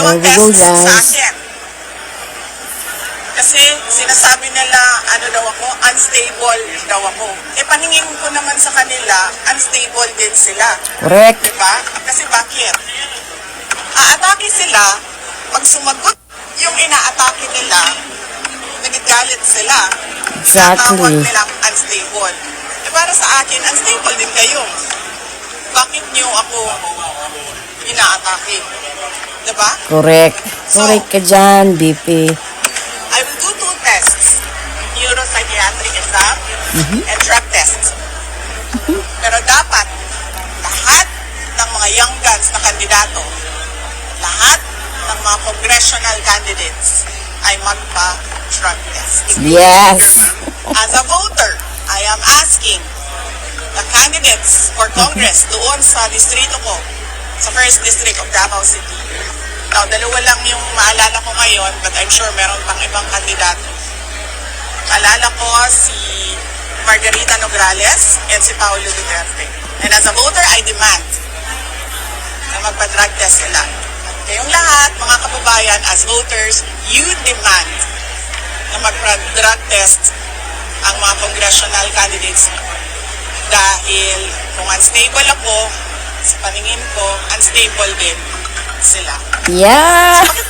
There dalawang we go, tests sa guys. akin. Kasi sinasabi nila, ano daw ako, unstable daw ako. Eh, paningin ko naman sa kanila, unstable din sila. Correct. Diba? Kasi bakit? Aatake sila, pag sumagot yung inaatake nila, nagagalit sila. Exactly. Tinatawag nilang unstable. Eh, para sa akin, unstable din kayo. Niyo ako inaatake? Diba? Correct. Correct ka dyan, BP. I will do two tests. Neuropsychiatric exam and drug test. Pero dapat, lahat ng mga young guns na kandidato, lahat ng mga congressional candidates ay magpa-drug test. Yes. As a voter, candidates for Congress doon sa distrito ko, sa first district of Davao City. Now, dalawa lang yung maalala ko ngayon, but I'm sure meron pang ibang kandidato. Maalala ko si Margarita Nograles and si Paulo Duterte. And as a voter, I demand na magpa-drug test sila. At kayong lahat, mga kababayan, as voters, you demand na magpa-drug test ang mga congressional candidates unstable ako, sa paningin ko, unstable din sila. Yeah. Bakit